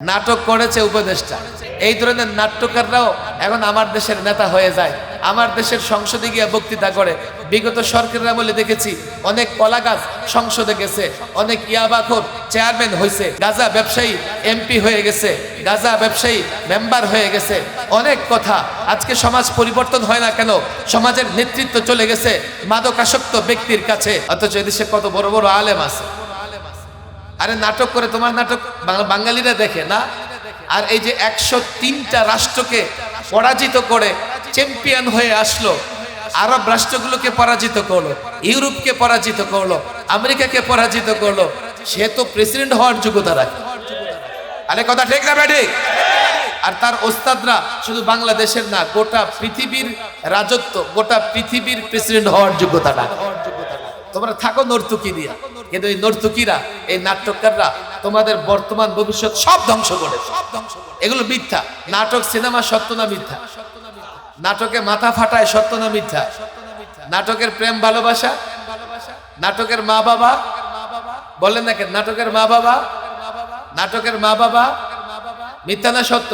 নাটক করেছে উপদেষ্টা। এই ধরনের নাট্যকাররাও এখন আমার দেশের নেতা হয়ে যায়। আমার দেশের সংসদে গিয়ে বক্তৃতা করে। বিগত সরকারের আমলে দেখেছি, অনেক কলা গাছ সংসদে গেছে, অনেক ইয়াবাখর চেয়ারম্যান হয়েছে গাজা ব্যবসায়ী এমপি হয়ে গেছে, গাজা ব্যবসায়ী মেম্বার হয়ে গেছে। অনেক কথা, আজকে সমাজ পরিবর্তন হয় না কেন? সমাজের নেতৃত্ব চলে গেছে মাদকাসক্ত ব্যক্তির কাছে। অথচ এদেশে কত বড় বড় আলেম আছে। আরে নাটক করে তোমার নাটক বাঙালিরা দেখে না? আর এই যে একশো তিনটা রাষ্ট্রকে পরাজিত করে চ্যাম্পিয়ন হয়ে আসলো, আরব রাষ্ট্রগুলোকে পরাজিত করল, ইউরোপকে পরাজিত করল, আমেরিকাকে পরাজিত করল, সে তো প্রেসিডেন্ট হওয়ার যোগ্যতা রাখে। আরে কথা ঠিক না ব্যাডি? আর তার ওস্তাদরা শুধু বাংলাদেশের না, গোটা পৃথিবীর রাজত্ব, গোটা পৃথিবীর প্রেসিডেন্ট হওয়ার যোগ্যতা রাখে। তোমরা থাকো নর্তুকি দিয়া। কিন্তু এই নর্তুকিরা, এই নাট্যকাররা তোমাদের বর্তমান ভবিষ্যৎ সব ধ্বংস করে সব ধ্বংস এগুলো মিথ্যা। নাটক, সিনেমা সত্য না মিথ্যা? নাটকে মাথা ফাটায় সত্য না মিথ্যা? নাটকের প্রেম ভালোবাসা? নাটকের মা বাবা? বলেন না কেন? নাটকের মা বাবা? নাটকের মা বাবা? মিথ্যা না সত্য?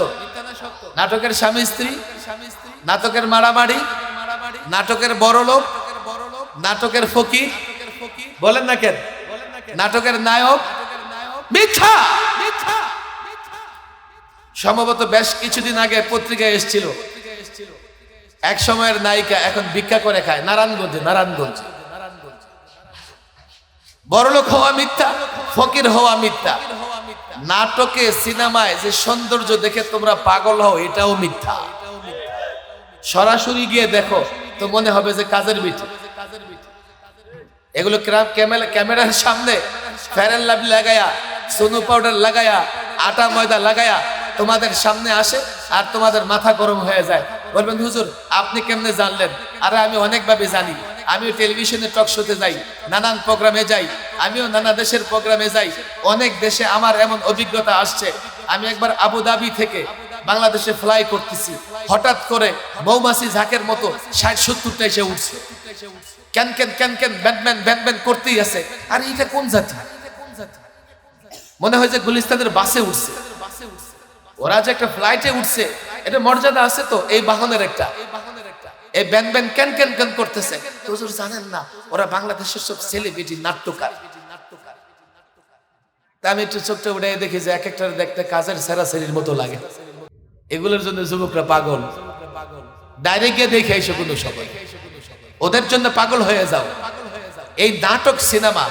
নাটকের স্বামী স্ত্রী? নাটকের মারামারি? নাটকের বড় লোক নাটকের ফকির? বলেন না কেন? নাটকের নায়ক মিথ্যা। সম্ভবত বেশ কিছুদিন আগে পত্রিকায় এসেছিল। এক সময়ের নায়িকা এখন ভিক্ষা করে খায়। নারায়ণগঞ্জে, নারায়ণগঞ্জ। বড়লোক হওয়া মিথ্যা, ফকির হওয়া মিথ্যা। নাটকে, সিনেমায় যে সৌন্দর্য দেখে তোমরা পাগল হও, এটাও মিথ্যা। সরাসরি গিয়ে দেখো, তো মনে হবে যে কাজের বিটি এগুলো ক্রা- ক্যামেরা ক্যামেরার সামনে ফ্যারেন লাভলি লাগায়া, সোনু পাউডার লাগায়া, আটা ময়দা লাগায়া তোমাদের সামনে আসে আর তোমাদের মাথা গরম হয়ে যায়। বলবেন, হুজুর, আপনি কেমনে জানলেন? আরে, আমি অনেকভাবে জানি। আমিও টেলিভিশনে টক শোতে যাই, নানান প্রোগ্রামে যাই, আমিও নানা দেশের প্রোগ্রামে যাই, অনেক দেশে আমার এমন অভিজ্ঞতা আসছে। আমি একবার আবুধাবি থেকে বাংলাদেশে ফ্লাই করতেছি। হঠাৎ করে মৌমাছি ঝাঁকের মতো ষাট সত্তরটা এসে উঠছে। ক্যান ক্যান ক্যান ক্যান ব্যাটম্যান ব্যাটম্যান করতেই আছে। আর এটা কোন জাতি? মনে হয় যে গুলিস্তানের বাসে উঠছে। ওরা যে একটা ফ্লাইটে উঠছে, এটা মর্যাদা আছে তো? এই বাহনের একটা। এই ব্যান ব্যান ক্যান ক্যান ক্যান করতেছে? হুজুর জানেন না, ওরা বাংলাদেশের সব সেলিব্রিটি নাট্যকার। আমি একটু চোখটা উঠে দেখি যে এক একটা দেখতে কাজের সেরাসেরির মতো লাগে। এগুলোর জন্য যুবকরা পাগল। ডাইরেক্ট গিয়ে দেখে এসে কোনো সবাই ওদের জন্য পাগল হয়ে যাও। এই নাটক সিনেমা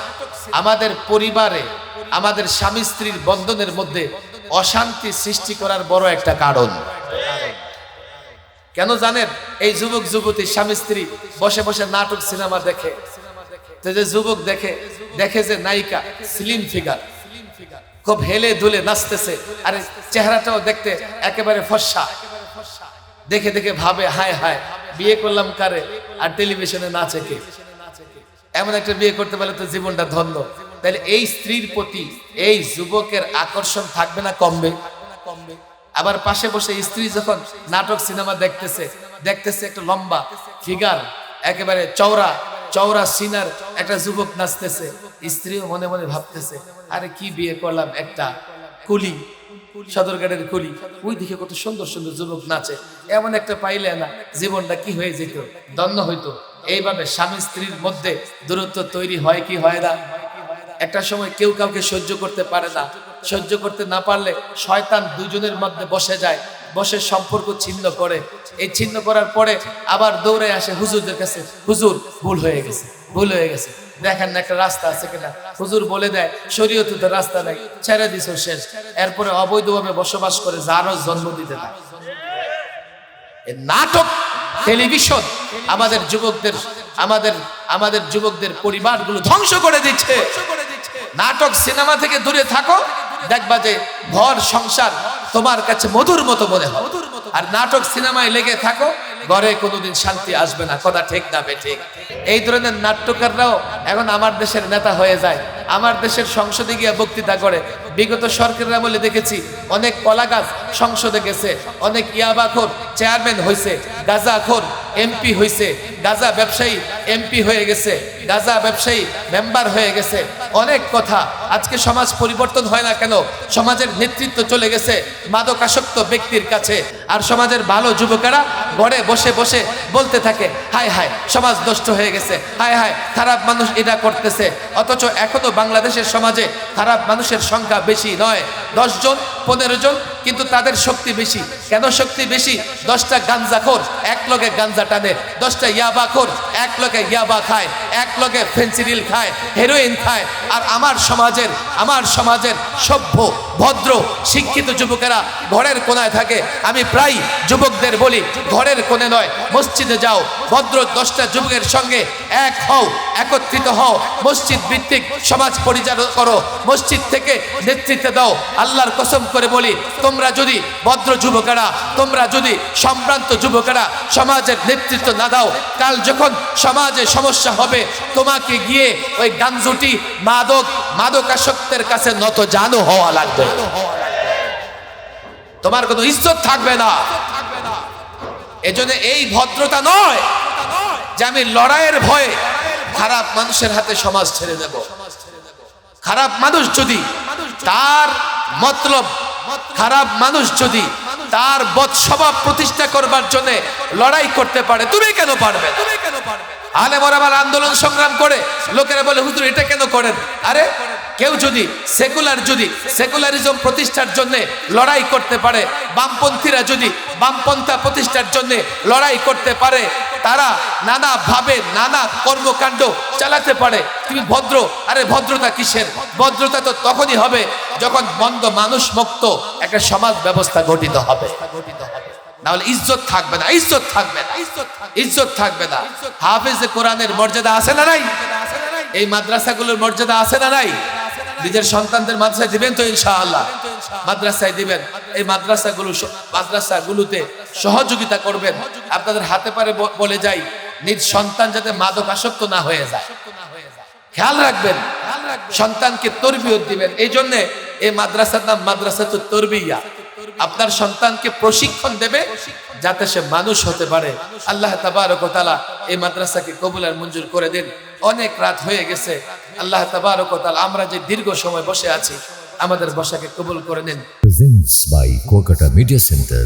আমাদের পরিবারে, আমাদের স্বামী স্ত্রীর বন্ধনের মধ্যে অশান্তি সৃষ্টি করার বড় একটা কারণ। কেন জানেন? এই যুবক, যুবতী স্বামী স্ত্রী বসে বসে নাটক সিনেমা দেখে। যে যুবক দেখে দেখে যে নায়িকা স্লিম ফিগার খুব হেলে দুলে নাচতেছে, আরে চেহারাটাও দেখতে একেবারে ফর্সা। দেখে দেখে ভাবে, হায় হায়। বিয়ে করলাম কারে? আর টেলিভিশনে নাচে কে এমন একটা বিয়ে করতে পারলে তো জীবনটা ধন্য। তাহলে এই স্ত্রীর প্রতি এই যুবকের আকর্ষণ থাকবে না কমবে? কমবে আবার পাশে বসে স্ত্রী যখন নাটক, সিনেমা দেখতেছে দেখতেছে একটা লম্বা ফিগার, একেবারে চওড়া চওড়া সিনার একটা যুবক নাচতেছে। স্ত্রীও মনে মনে ভাবতেছে, আরে কি বিয়ে করলাম একটা কুলি। সদরঘাটের কলি। ওই দিকে কত সুন্দর সুন্দর যুবক নাচে। এমন একটা পাইলে না, জীবনটা কি হয়ে যেত? দন্য হইতো। এইভাবে স্বামী স্ত্রীর মধ্যে দূরত্ব তৈরি হয় কি হয় না? একটা সময় কেউ কাউকে সহ্য করতে পারে না। সহ্য করতে না পারলে শয়তান দুজনের মধ্যে বসে যায়। বসে সম্পর্ক ছিন্ন করে। এই ছিন্ন করার পরে আবার দৌড়ে আসে হুজুরদের কাছে, হুজুর, ভুল হয়ে গেছে, ভুল হয়ে গেছে। দেখেন না একটা রাস্তা আছে কিনা? হুজুর বলে দেয় শরীয়ত তো রাস্তা নাই, ছেড়ে দিছ শেষ। এরপরে অবৈধভাবে বসবাস করে যারও জন্ম দিতে থাকে নাটক, টেলিভিশন আমাদের যুবকদের, আমাদের আমাদের যুবকদের পরিবারগুলো ধ্বংস করে দিচ্ছে। নাটক সিনেমা থেকে দূরে থাকো, দেখবা যে ঘর, সংসার তোমার কাছে মধুর মতো মনে হয় আর নাটক সিনেমায় লেগে থাকো, ঘরে কোনোদিন শান্তি আসবে না। কথা ঠিক না বে ঠিক। এই ধরনের নাট্যকাররাও এখন আমার দেশের নেতা হয়ে যায়। আমার দেশের সংসদে গিয়ে বক্তৃতা করে। বিগত সরকারের আমলে দেখেছি, অনেক কলা গাছ সংসদে গেছে, অনেক ইয়াবাখোর চেয়ারম্যান হয়েছে গাজাখোর এমপি হয়েছে গাজা ব্যবসায়ী এমপি হয়ে গেছে, গাজা ব্যবসায়ী মেম্বার হয়ে গেছে। অনেক কথা, আজকে সমাজ পরিবর্তন হয় না কেন? সমাজের নেতৃত্ব চলে গেছে, মাদকাসক্ত ব্যক্তির কাছে। আর সমাজের ভালো যুবকেরা ঘরে বসে বসে বলতে থাকে, হায় হায়, সমাজ নষ্ট হয়ে গেছে। হায় হায়, খারাপ মানুষ এটা করতেছে। অথচ এখনও বাংলাদেশের সমাজে খারাপ মানুষের সংখ্যা বেশি নয়। দশ জন পনেরো জন, কিন্তু তাদের শক্তি বেশি। কেন শক্তি বেশি? দশটা গাঞ্জাখোর এক লগে গাঞ্জা টানে দশটা ইয়াবা কর এক লোকে ইয়াবা খায়, এক লোকে ফেন্সিডিল খায় হেরোইন খায়। আর আমার সমাজের আমার সমাজের সভ্য, ভদ্র, শিক্ষিত যুবকেরা ঘরের কোনায় থাকে। আমি প্রায় যুবকদের বলি, ঘরের কোণে নয়, মসজিদে যাও। ভদ্র দশটা যুবকের সঙ্গে এক হও, একত্রিত হও। মসজিদ ভিত্তিক সমাজ পরিচালনা করো। মসজিদ থেকে নেতৃত্ব দাও। আল্লাহর কসম করে বলি, তোমরা যদি ভদ্র যুবকেরা, তোমরা যদি সম্ভ্রান্ত যুবকেরা সমাজের নেতৃত্ব না দাও, কাল যখন সমাজে সমস্যা হবে, তোমাকে গিয়ে ওই গাঞ্জুটি মাদক, মাদকাসক্তের কাছে নত জানো হওয়া লাগবে। তোমার কোনো ইজ্জত থাকবে না। এজন্য এই ভদ্রতা নয়। যে আমি লড়াইয়ের ভয়ে খারাপ মানুষের হাতে সমাজ ছেড়ে দেব। খারাপ মানুষ যদি তার মতলব, খারাপ মানুষ যদি তার বদ স্বভাব প্রতিষ্ঠা করবার জন্য লড়াই করতে পারে, তুমি কেন পারবে? তুমি কেন পারবে আলে বরাবর আন্দোলন সংগ্রাম করে লোকেরা বলে, হুজুর, এটা কেন করেন? আরে, কেউ যদি সেকুলার যদি সেকুলারিজম প্রতিষ্ঠার জন্য লড়াই করতে পারে, বামপন্থীরা যদি বামপন্থা প্রতিষ্ঠার জন্য লড়াই করতে পারে তারা নানা ভাবে নানা কর্মকাণ্ড চালাতে পারে। তুমি ভদ্র। আরে ভদ্রতা কিসের? ভদ্রতা তো তখনই হবে যখন বন্ধ মানুষ মুক্ত একটা সমাজ ব্যবস্থা গঠিত হবে। নাহলে ইজ্জত থাকবে না। ইজ্জত থাকবে না। ইজ্জত থাকবে না। কোরআনের মর্যাদা আছে না নাই? এই মাদ্রাসাগুলোর মর্যাদা আছে না নাই? নিজের সন্তানদের মাদ্রাসায় দিবেন তো ইনশাআল্লাহ? মাদ্রাসায় দিবেন। এই মাদ্রাসাগুলো মাদ্রাসাগুলোতে সহযোগিতা করবেন। আপনাদের হাতে পারে বলে যাই, নিজ সন্তান যাতে মাদক আসক্ত না হয়ে যায়। খেয়াল রাখবেন, সন্তানকে তরবিয়ত দিবেন। এই জন্যে এই মাদ্রাসার নাম মাদ্রাসা তো তরবিয়া। আপনার সন্তানকে প্রশিক্ষণ দেবে, যাতে সে মানুষ হতে পারে। আল্লাহ তাবারক ও তাআলা এই মাদ্রাসাকে কবুল আর মঞ্জুর করে দিন। অনেক রাত হয়ে গেছে। আল্লাহ তাবারক আমরা যে দীর্ঘ সময় বসে আছি, আমাদের বসাকে কবুল করে নিন। By Kuakata media centre